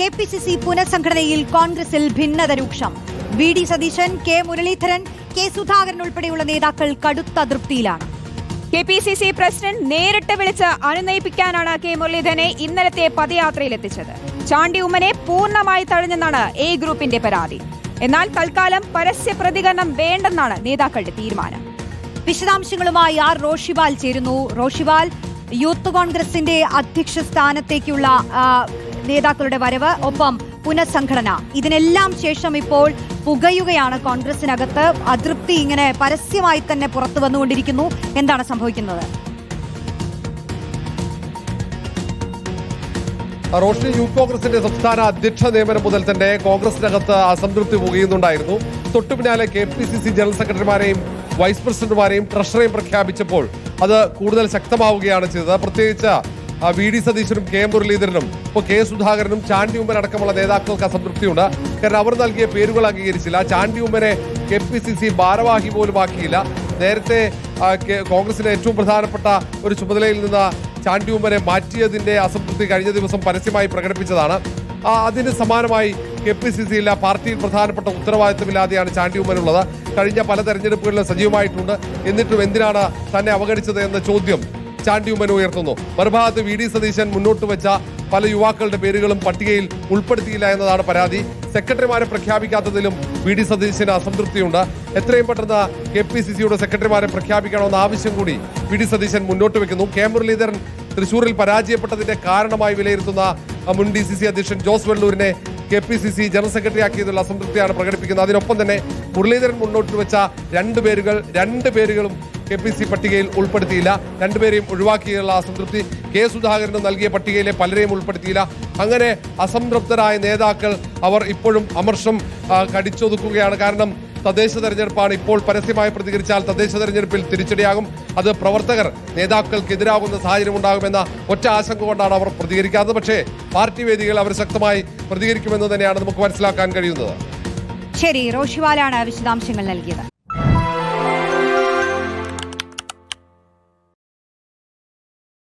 K P C C പുനഃസംഘടനയിൽ കോൺഗ്രസിൽ ഭിന്നത രൂക്ഷം V D Satheesan K Muraleedharan K Sudhakaran ഉൾപ്പെടെയുള്ള നേതാക്കൾ കടുത്ത അതൃപ്തിയിലാണ് K P C C president നേരിട്ട് വിളിച്ച് അനുനയിപ്പിക്കാനാണ് കെ മുരളീധരനെ ഇന്നലത്തെ പദയാത്രയിലെത്തിച്ചത്. ചാണ്ടി ഉമ്മനെ പൂർണമായി തഴഞ്ഞെന്നാണ് എ ഗ്രൂപ്പിന്റെ പരാതി. എന്നാൽ തൽക്കാലം പരസ്യ പ്രതികരണം വേണ്ടെന്നാണ് നേതാക്കളുടെ തീരുമാനം. വിശദാംശങ്ങളുമായി ആർ റോഷിബാൽ ചേരുന്നു. റോഷിബാൽ യൂത്ത് കോൺഗ്രസിന്റെ അധ്യക്ഷ സ്ഥാനത്തേക്കുള്ള നേതാക്കളുടെ വരവ് ഒപ്പം പുനഃസംഘടന. ഇതിനെല്ലാം ശേഷം ഇപ്പോൾ പുകയുകയാണ് കോൺഗ്രസിനകത്ത്. അതൃപ്തി ഇങ്ങനെ പരസ്യമായി തന്നെ പുറത്തു വന്നുകൊണ്ടിരിക്കുന്നു. എന്താണ് സംഭവിക്കുന്നത്? റോഷനി യൂത്ത് കോൺഗ്രസിന്റെ സംസ്ഥാന അധ്യക്ഷ നിയമനം മുതൽ തന്നെ കോൺഗ്രസിനകത്ത് അസംതൃപ്തി പുകയുന്നുണ്ടായിരുന്നു. തൊട്ടു പിന്നാലെ K P C C general സെക്രട്ടറിമാരെയും vice പ്രസിഡന്റുമാരെയും ട്രഷറേയും പ്രഖ്യാപിച്ചപ്പോൾ അത് കൂടുതൽ ശക്തമാവുകയാണ് ചെയ്തത്. പ്രത്യേകിച്ച് വി ഡി സതീശനും കെ മുരളീധരനും ഇപ്പോൾ കെ സുധാകരനും ചാണ്ടി ഉമ്മൻ അടക്കമുള്ള നേതാക്കൾക്ക് അസംതൃപ്തിയുണ്ട് കാരണം അവർ നൽകിയ പേരുകൾ അംഗീകരിച്ചില്ല. ചാണ്ടി ഉമ്മനെ കെ പി സി സി ഭാരവാഹി പോലും ആക്കിയില്ല. നേരത്തെ കോൺഗ്രസിന്റെ ഏറ്റവും പ്രധാനപ്പെട്ട ഒരു ചുമതലയിൽ നിന്ന് ചാണ്ടി ഉമ്മനെ മാറ്റിയതിന്റെ അസംതൃപ്തി കഴിഞ്ഞ ദിവസം പരസ്യമായി പ്രകടിപ്പിച്ചതാണ്. അതിന് സമാനമായി കെ പി സി സിയില്ല പാർട്ടിയിൽ പ്രധാനപ്പെട്ട ഉത്തരവാദിത്തമില്ലാതെയാണ് ചാണ്ടി ഉമ്മനുള്ളത്. കഴിഞ്ഞ പല തെരഞ്ഞെടുപ്പുകളിലും സജീവമായിട്ടുണ്ട്. എന്നിട്ടും എന്തിനാണ് തന്നെ അവഗണിച്ചത് എന്ന ചോദ്യം ചാണ്ടി ഉമ്മൻ ഉയർത്തുന്നു. മറുഭാഗത്ത് വി ഡി സതീശൻ മുന്നോട്ട് വെച്ച പല യുവാക്കളുടെ പേരുകളും പട്ടികയിൽ ഉൾപ്പെടുത്തിയില്ല എന്നതാണ് പരാതി. സെക്രട്ടറിമാരെ പ്രഖ്യാപിക്കാത്തതിലും വി ഡി സതീശന് അസംതൃപ്തിയുണ്ട്. എത്രയും പെട്ടെന്ന് കെ പി സി സിയുടെ സെക്രട്ടറിമാരെ പ്രഖ്യാപിക്കണമെന്ന ആവശ്യം കൂടി വി ഡി സതീശൻ മുന്നോട്ട് വെക്കുന്നു. കെ മുരളീധരൻ തൃശൂരിൽ പരാജയപ്പെട്ടതിന്റെ കാരണമായി വിലയിരുത്തുന്ന മുൻ ഡി സി സി അധ്യക്ഷൻ Jose വെള്ളൂരിനെ K P C C general secretary ആക്കിയതിലുള്ള അസംതൃപ്തിയാണ് പ്രകടിപ്പിക്കുന്നത്. അതിനൊപ്പം തന്നെ മുരളീധരൻ മുന്നോട്ട് വെച്ച രണ്ട് പേരുകൾ രണ്ട് പേരുകളും കെ പി സി പട്ടികയിൽ ഉൾപ്പെടുത്തിയില്ല. രണ്ടുപേരെയും ഒഴിവാക്കിയുള്ള അസംതൃപ്തി കെ സുധാകരന് നൽകിയ പട്ടികയിലെ പലരെയും ഉൾപ്പെടുത്തിയില്ല. അങ്ങനെ അസംതൃപ്തരായ നേതാക്കൾ അവർ ഇപ്പോഴും അമർഷം കടിച്ചൊതുക്കുകയാണ്. കാരണം തദ്ദേശ തെരഞ്ഞെടുപ്പാണ് ഇപ്പോൾ പരസ്യമായി പ്രതികരിച്ചാൽ തദ്ദേശ തെരഞ്ഞെടുപ്പിൽ തിരിച്ചടിയാകും. അത് പ്രവർത്തകർ നേതാക്കൾക്കെതിരാകുന്ന സാഹചര്യം ഉണ്ടാകുമെന്ന ഒറ്റ ആശങ്ക കൊണ്ടാണ് അവർ പ്രതികരിക്കാത്തത്. പക്ഷേ പാർട്ടി വേദികൾ അവർ ശക്തമായി പ്രതികരിക്കുമെന്ന് തന്നെയാണ് നമുക്ക് മനസ്സിലാക്കാൻ കഴിയുന്നത്. ശരി റോഷിവാലാണ് വിശദാംശങ്ങൾ നൽകിയത്.